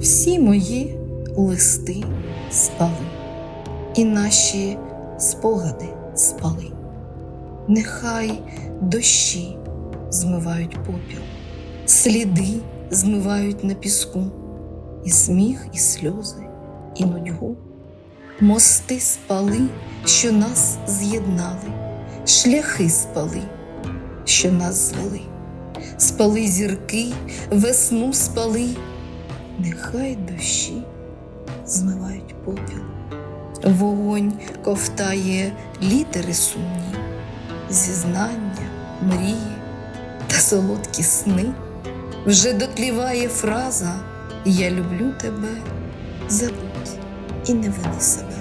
всі мої листи спали, і наші спогади спали. Нехай дощі змивають попіл, сліди змивають на піску, і сміх, і сльози, і нудьгу. Мости спали, що нас з'єднали, шляхи спали, що нас звели, спали зірки, весну спали нехай дощі змивають попіл. Вогонь ковтає літери сумні, зізнання, мрії та солодкі сни. Вже дотліває фраза Я люблю тебе, забудь і не вини себе.